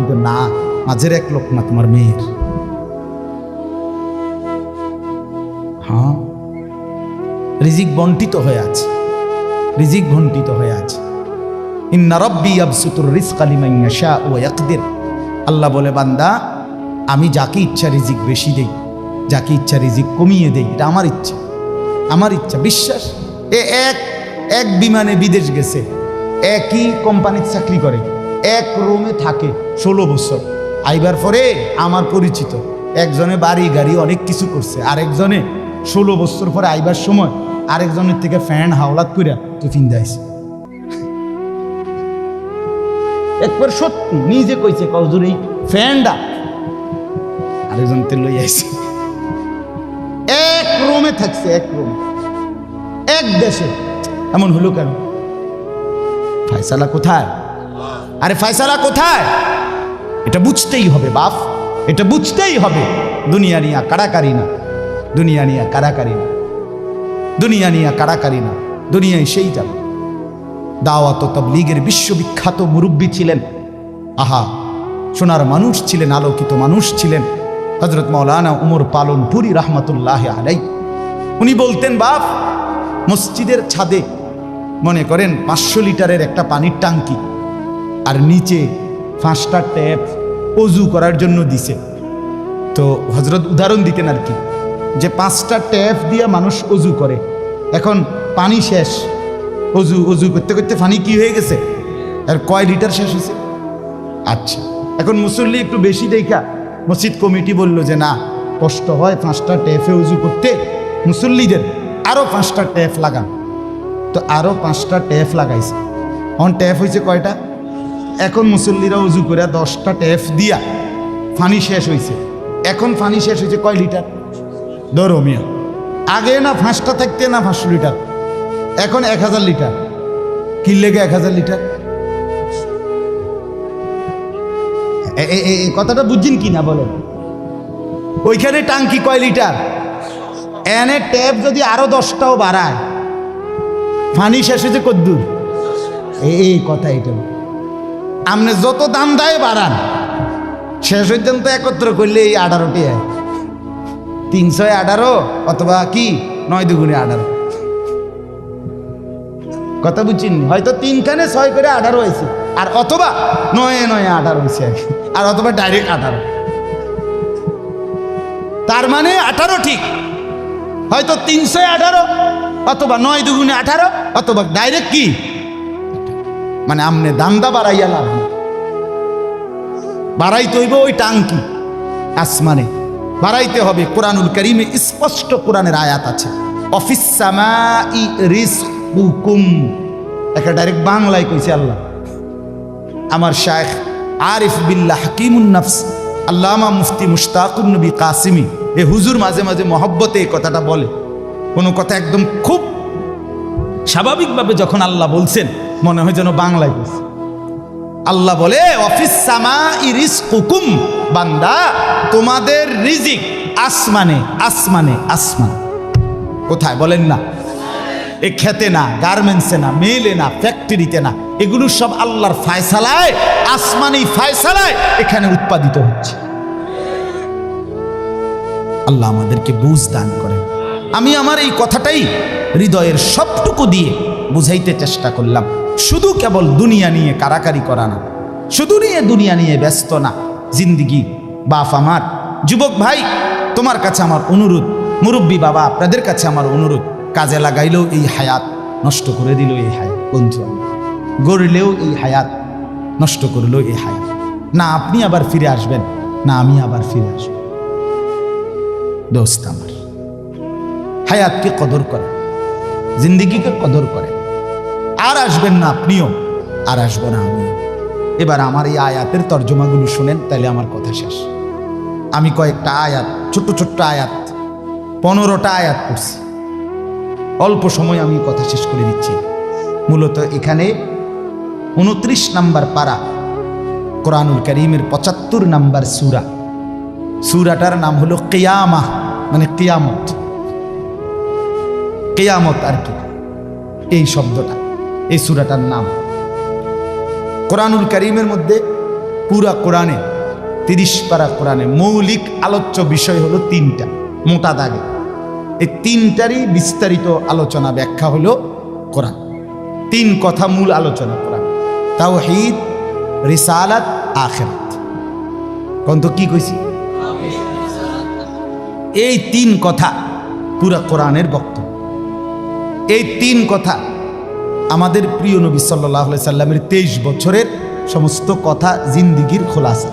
কিন্তু না, মাঝের এক লোকমা তোমার মেয়ের। হ্যাঁ? রিজিক বন্টিত হয়ে আছে। রিজিক বন্টিত হয়ে আছে। ইন্না রব্বি আবসুতুর রিজকা লিমান ইয়াশা ওয়া ইয়াকদির। আল্লাহ বলে, বান্দা, আমি যাকে ইচ্ছা রিজিক বেশি দেই, যাকে ইচ্ছা রিজিক কমিয়ে দেই, এটা আমার ইচ্ছা। আমার ইচ্ছা, বিশ্বাস। এ এক এক বিমানে বিদেশ গেছে, একই কোম্পানির চাকরি করে। এক রুমে থাকে ষোলো বছর। আইবার পরে আমার পরিচিত। একজনে বাড়ি, গাড়ি অনেক কিছু করছে। আরেকজনে ষোলো বছর পরে আইবার সময়, আরেকজনের থেকে ফ্যান, হাওলাত করিয়া টিফিন দেয়ছে একবার সত্যি নিজে কইছে কজুর এই ফ্যানটা। আরেকজন তেল লই এক রুমে থাকছে, এক রুমে। এক দেশে। এমন হলো কেন? ফায়সালা কোথায়? আরে ফায়সালা কোথায়? এটা বুঝতেই হবে বাপ, এটা বুঝতেই হবে। দুনিয়া নিয়া কারাকারি না, দুনিয়া নিয়া কারাকারি না, দুনিয়া নিয়া কারাকারি না, দুনিয়ায় সেই যাবে দাওয়াত ও তবলিগের বিশ্ববিখ্যাত মুরব্বী ছিলেন। আহা, সোনার মানুষ ছিলেন, আলোকিত মানুষ ছিলেন। হজরত মৌলানা উমর পালন পুরী রহমতুল্লাহ আলাই উনি বলতেন, বাপ, মসজিদের ছাদে, মনে করেন পাঁচশো লিটারের একটা পানির টাঙ্কি আর নিচে পাঁচটা ট্যাপ অজু করার জন্য দিছে। তো হজরত উদাহরণ দিতেন আর কি, যে পাঁচটা ট্যাপ দিয়ে মানুষ অজু করে, এখন পানি শেষ, অজু অজু করতে করতে পানি কি হয়ে গেছে? আর কয় লিটার শেষ হয়েছে? আচ্ছা এখন মুসল্লি একটু বেশি দেখা, মসজিদ কমিটি বলল যে না, কষ্ট হয় পাঁচটা ট্যাপে উজু করতে, মুসল্লিদের আরও পাঁচটা ট্যাপ লাগান। তো আরও পাঁচটা ট্যাপ লাগাইছে। এখন ট্যাপ হয়েছে কয়টা? এখন মুসল্লিরা উজু করে দশটা ট্যাপ দিয়া ফানি শেষ হয়েছে এখন ফানি শেষ হয়েছে কয় লিটার? ধরো মিয়া, আগে না পাঁচটা থাকতে না পাঁচশো লিটার? এখন এক হাজার লিটার। কি লেগে এক হাজার লিটার? কথাটা বুঝছেন কি না বলেন? ওইখানে টাঙ্কি কয় লিটার? এনে ট্যাপ যদি আরও দশটাও বাড়ায় পানি শেষ হয়েছে কদ্দুর? এই কথা এটা। আপনি যত দাম দেয় বাড়ান। শেষ পর্যন্ত একত্র করলে এই আঠারোটি তিনশো আঠারো অথবা কি? নয় দুগুণে আঠারো। কথা বুঝছেন? হয়তো তিনখানে ছয় করে আঠারো হয়েছে। আর অথবা নয়ে নয়ে আঠারো হয়েছে। আর আর অথবা ডাইরেক্ট আঠারো। তার মানে আঠারো ঠিক। হয়তো তিনশো আঠারো অথবা নয় দুগুণে আঠারো অথবা ডাইরেক্ট কি? মানে আমনে দামদা বাড়াইয়া লাভ। বাড়াইতে হইব ওই টাঙ্কি, আসমানে। বাড়াইতে হবে কোরআনুল করিমে স্পষ্ট কোরআনের আয়াত আছে। অফিস একটা ডাইরেক্ট বাংলায় কইছে আল্লাহ। আমার শায়েখ আরিফ নফস, আল্লামা মুফতি মুশতাকুন নবী কাসিমি, এ হুজুর মাঝে মাঝে মহব্বতে এই কথাটা বলে। কোনো কথা একদম খুব স্বাভাবিকভাবে যখন আল্লাহ বলছেন মনে হয় যেন বাংলায় বলছে। আল্লাহ বলে, অফিস সামা ইরিস হুকুম বান্দা, তোমাদের রিজিক আসমানে আসমানে, আসমান। কোথায়? বলেন না। এ খেতে না, গার্মেন্টসে না, মেলে না, ফ্যাক্টরিতে না, এগুলো সব আল্লাহর ফায়সালায় আসমানি ফায়সালায় এখানে উৎপাদিত হচ্ছে। আল্লাহ আমাদেরকে বুঝ দান করেন। আমি আমার এই কথাটাই হৃদয়ের সবটুকু দিয়ে বুঝাইতে চেষ্টা করলাম। শুধু কেবল দুনিয়া নিয়ে কারাকারি করা না, শুধু নিয়ে দুনিয়া নিয়ে ব্যস্ত না। জিন্দিগি, বাপ আমার, যুবক ভাই, তোমার কাছে আমার অনুরোধ, মুরব্বী বাবা, আপনাদের কাছে আমার অনুরোধ, কাজে লাগাইলেও এই হায়াত নষ্ট করে দিল এই হায়াত, বন্ধু গড়লেও এই হায়াত নষ্ট করল এই হায়াত। না আপনি আবার ফিরে আসবেন, না আমি আবার ফিরে আসব। দোস্ত আমার, হায়াতকে কদর করে, জিন্দিগিকে কদর করে। আর আসবেন না আপনিও, আর আসব না আমিও। এবার আমার এই আয়াতের তর্জমাগুলো শুনেন তাহলে আমার কথা শেষ। আমি কয়েকটা আয়াত, ছোট্ট ছোট্ট আয়াত, পনেরোটা আয়াত করছি অল্প সময় আমি কথা শেষ করে দিচ্ছি। মূলত এখানে উনত্রিশ নাম্বার পারা কোরআনুল করিমের পঁচাত্তর নাম্বার সুরা। সুরাটার নাম হলো কেয়ামা মানে কেয়ামত। কেয়ামত আর কি। এই শব্দটা। এই সুরাটার নাম। কোরআনুল করিমের মধ্যে পুরা কোরআনে, তিরিশ পারা কোরআনে মৌলিক আলোচ্য বিষয় হলো তিনটা, মোটা দাগে। এই তিনটারই বিস্তারিত আলোচনা ব্যাখ্যা হলো কোরআন। তিন কথা মূল আলোচনা কোরআন। তাওহীদ, রিসালাত, আখেরাত। কোন তো কি কইছি? এই তিন কথা পুরা কোরআনের বক্তব্য। এই তিন কথা আমাদের প্রিয় নবী সাল্লাহ সাল্লামের তেইশ বছরের সমস্ত কথা জিন্দিগির খোলাসা।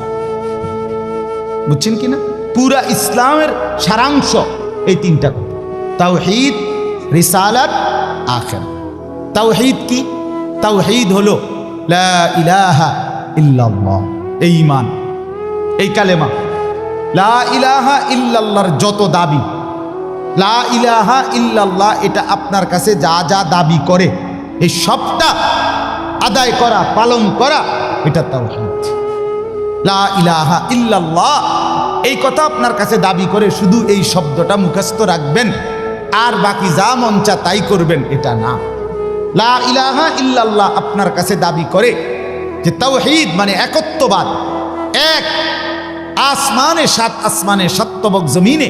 বুঝছেন কি না? পুরা ইসলামের সারাংশ এই তিনটা কথা। তাওহীদ, রিসালাত আখের তাওহীদ কি? তাওহীদ হলো লা ইলাহা ইল্লাল্লাহ, এই ঈমান, এই কালেমা। লা ইলাহা ইল্লাল্লাহর যত দাবি, লা ইলাহা ইল্লাল্লাহ, এটা আপনার কাছে যা যা দাবি করে এই সবটা আদায় করা, পালন করা, এটা তাওহীদ। লা ইলাহা ইল্লাল্লাহ। এই কথা আপনার কাছে দাবি করে শুধু এই শব্দটা মুখস্থ রাখবেন। আর বাকি যা মন চা তাই করবেন, এটা না। লা ইলাহা ইল্লাল্লাহ আপনার কাছে দাবি করে যে তাওহীদ মানে একত্ববাদ। এক, আসমানে সাত আসমানে সত্যবক জমিনে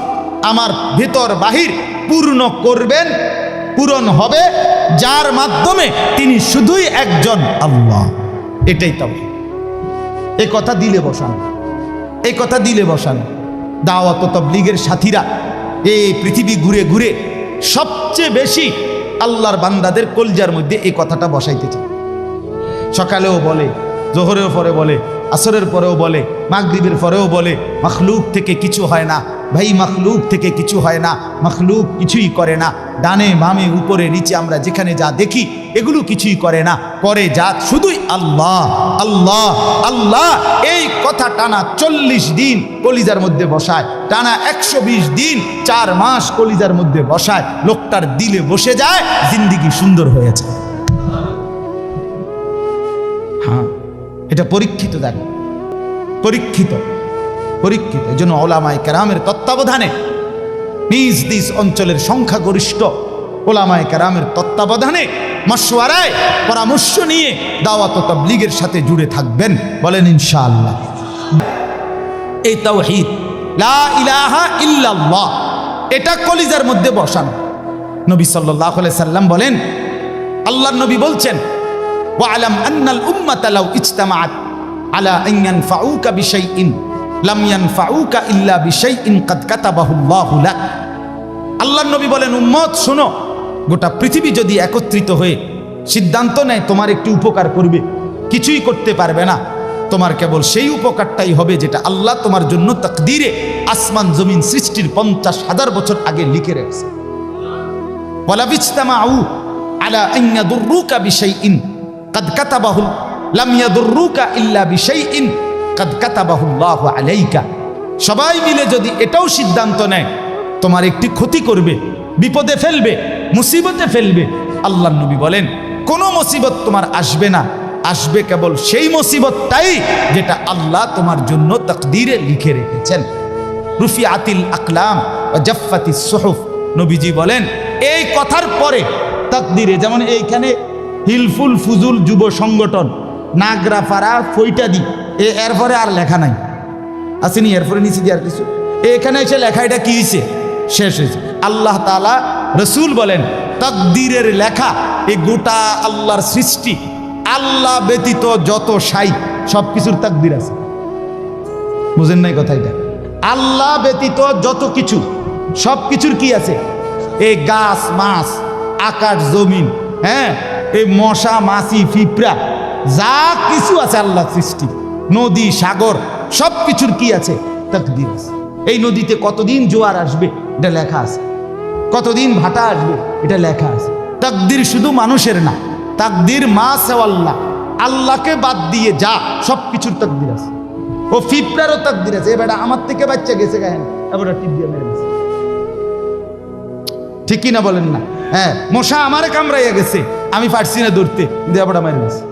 আমার ভিতর বাহির পূর্ণ করবেন, পূরণ হবে, যার মাধ্যমে তিনি শুধুই একজন আল্লাহ। এটাই তবে এই কথা দিলে বসান। এই কথা দিলে বসান। দাওয়াত তবলিগের সাথীরা এই পৃথিবী ঘুরে ঘুরে সবচেয়ে বেশি আল্লাহর বান্দাদের কলজার মধ্যে এই কথাটা বসাইতে চায়। সকালেও বলে জোহরের পরে বলে আসরের পরেও বলে, মাগরিবের পরেও বলে, মখলুক থেকে কিছু হয় না। ভাই, মখলুক থেকে কিছু হয় না। মখলুক কিছুই করে না। ডানে বামে উপরে নিচে আমরা যেখানে যা দেখি, এগুলো কিছুই করে না। পরে যা শুধুই আল্লাহ আল্লাহ আল্লাহ। এই কথা টানা চল্লিশ দিন কলিজার মধ্যে বসায়। টানা একশো বিশ দিন চার মাস কলিজার মধ্যে বসায়। লোকটার দিলে বসে যায়, জিন্দিগি সুন্দর হয়েছে হ্যাঁ এটা পরীক্ষিত, দেখো। পরীক্ষিত পরীক্ষিত। এই জন্য ওলামাই কেরামের তত্ত্বাবধানে নিজ নিজ অঞ্চলের সংখ্যাগরিষ্ঠ ওলামাই কেরামের তত্ত্বাবধানে মশওয়ারায় পরামর্শ নিয়ে দাওয়াত তাবলীগের সাথে জুড়ে থাকবেন। বলেন, ইনশাআল্লাহ। এই তাওহীদ, লা ইল্লাল্লাহ, এটা কলিজার মধ্যে বসানো। নবী আলাইহি সাল্লাম বলেন, আল্লাহর নবী বলছেন ওয়ালাম আন্নাল উম্মাতা লাউ ইজতামাআত আলা আন ইয়ানফাউকা বিশাইইন আল্লাহর নবী বলেন, উম্মত, শোনো, গোটা পৃথিবী যদি একত্রিত হয়ে সিদ্ধান্ত নেয়, তোমার একটি উপকার করবে। কিছুই করতে পারবে না। তোমার কেবল সেই উপকারটাই হবে যেটা আল্লাহ তোমার জন্য তাকদিরে আসমান জমিন সৃষ্টির পঞ্চাশ হাজার বছর আগে লিখে রেখেছে। আলা ইয়াদুররুকা বিশাইইন কাদ কাতাবাহু লাম ইয়াদুররুকা ইল্লা বিশাইইন, কাদ কাতাবাহু আল্লাহু আলাইকা। সবাই মিলে যদি এটাও সিদ্ধান্ত নেয়, তোমার একটি ক্ষতি করবে, বিপদে ফেলবে, মুসিবতে ফেলবে আল্লাহ নবী বলেন, কোনো মুসিবত তোমার আসবে না, আসবে কেবল সেই মুসিবতটাই যেটা আল্লাহ তোমার জন্য তকদিরে লিখে রেখেছেন। রুফি আতিল আকলাম ও জাফাতি সোহফ, নবীজি বলেন, এই কথার পরে তকদিরে, যেমন এইখানে হিলফুল ফুজুল যুব সংগঠন নাগরাপাড়া ফৈটাদি। এ এরপরে আর লেখা নাই। আসেনি, এরপরে নিচে দিয়ে আর কিছু। এখানে এসে লেখা, এটা কী হয়েছে শেষ হয়েছে আল্লাহ তালা রসুল বলেন, তকদিরের লেখা এই গোটা আল্লাহর সৃষ্টি, আল্লাহ ব্যতীত যত সাই সব কিছুর তাকদির আছে। বুঝেন নাই কথা এটা? আল্লাহ ব্যতীত যত কিছু সব কিছুর কি আছে? এই গাছ, মাছ, আকাশ, জমিন হ্যাঁ? এই মশা, মাছি, পিঁপড়া, যা কিছু আছে আল্লাহ সৃষ্টি। নদী, সাগর, সব কিছুর কি আছে? তাকদির আছে। এই নদীতে কতদিন জোয়ার আসবে? এটা লেখা আছে। কতদিন ভাটা আসবে? এটা লেখা আছে। তাকদির শুধু মানুষের না, তাকদির মা সেওয়াল্লাহ আল্লাহকে বাদ দিয়ে যা, সব কিছুর তাকদির আছে। ও ফিপড়ারও তাকদির আছে। এবার আমার থেকে বাচ্চা গেছে গায়েন এবার টিপ দিয়ে মেরে গেছে ঠিক কি না বলেন না? হ্যাঁ মশা আমারে কামড়াইয়া গেছে। আমি পারছি না ধরতে। দেবটা মেরে গেছে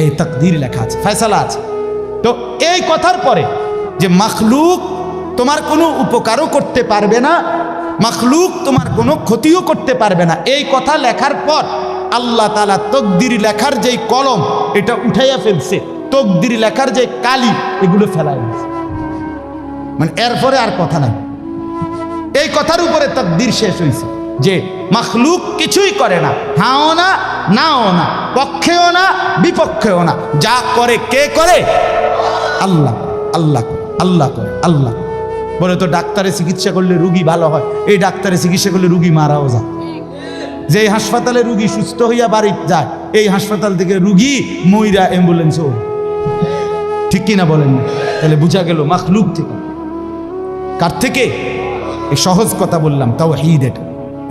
এই তাকদির লেখা আছে, ফয়সালা আছে। তো এই কথার পরে যে মখলুক তোমার কোনো উপকারও করতে পারবে না, মখলুক তোমার কোনো ক্ষতিও করতে পারবে না। এই কথা লেখার পর আল্লাহ তালা তকদির লেখার যেই কলম, এটা উঠাইয়া ফেলছে। তকদির লেখার যে কালি, এগুলো ফেলাই মানে এরপরে আর কথা নাই। এই কথার উপরে তকদির শেষ হয়েছে যে মখলুক কিছুই করে না, হাও না, নাও না, পক্ষেও না, বিপক্ষেও না, যা করে কে করে? আল্লাহ আল্লাহ আল্লাহ করে, আল্লাহ। বলে তো ডাক্তারে চিকিৎসা করলে রুগী ভালো হয়, এই ডাক্তারে চিকিৎসা করলে রুগী মারাও যায়। যে হাসপাতালে রুগী সুস্থ হইয়া বাড়ি যায়, এই হাসপাতাল থেকে রুগী মইরা অ্যাম্বুলেন্সও ঠিক কিনা বলেন তাহলে বুঝা গেল মাখলুক থেকে। কার থেকে? এই সহজ কথা বললাম তাও হিদ এটা।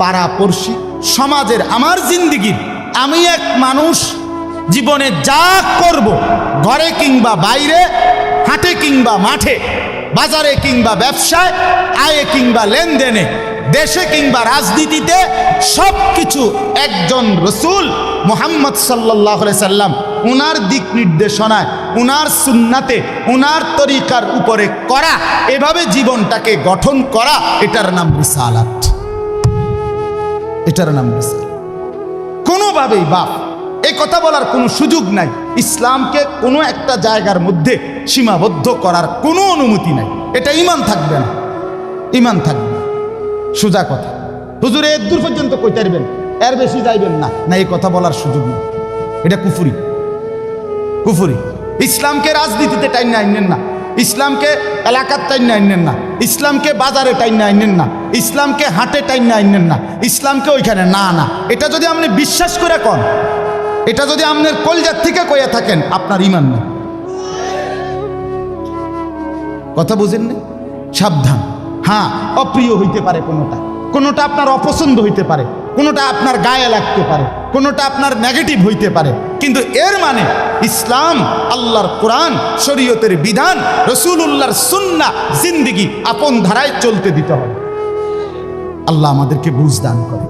পাড়াপড়শি, সমাজের আমার জিন্দিগির আমি এক মানুষ, জীবনে যা করব, ঘরে কিংবা বাইরে, হাটে কিংবা মাঠে, বাজারে কিংবা ব্যবসায়, আয়ে কিংবা লেনদেনে, দেশে কিংবা রাজনীতিতে সব কিছু একজন রসুল মোহাম্মদ সাল্লাহ সাল্লাম উনার দিক নির্দেশনায়, উনার সুন্নাতে, উনার তরিকার উপরে করা, এভাবে জীবনটাকে গঠন করা, এটার নাম রিসালাত। এটার নাম রিসালাত কোনোভাবেই বাপ এই কথা বলার কোনো সুযোগ নাই। ইসলামকে কোনো একটা জায়গার মধ্যে সীমাবদ্ধ করার কোনো অনুমতি নাই। এটা ইমান থাকবে না। ইমান থাকবে। সোজা কথা। হুজুরে এর দূর পর্যন্ত কইতে পারবেন, এর বেশি যাইবেন না। না এই কথা বলার সুযোগ নেই। এটা কুফুরি। কুফুরি। ইসলামকে রাজনীতিতে টাইন না আইনেন না। ইসলামকে এলাকার টাইন না আইনেন না, ইসলামকে বাজারে টাইন না আইনেন না, ইসলামকে হাটে টাইন না আইনেন না, ইসলামকে ওইখানে না না। এটা যদি আপনি বিশ্বাস করে কন, এটা যদি আপনার কলজার থেকে কইয়া থাকেন, আপনার ইমান নেই। কথা বুঝেন না? সাবধান। হ্যাঁ অপ্রিয় হইতে পারে কোনোটা। কোনোটা আপনার অপছন্দ হইতে পারে, কোনোটা আপনার গায়ে লাগতে পারে, কোনোটা আপনার নেগেটিভ হইতে পারে। কিন্তু এর মানে ইসলাম, আল্লাহর কোরআন, শরীয়তের বিধান রসুল্লাহর সুন্না জিন্দিগি আপন ধারায় চলতে দিতে হবে। আল্লাহ আমাদেরকে বুঝ দান করে।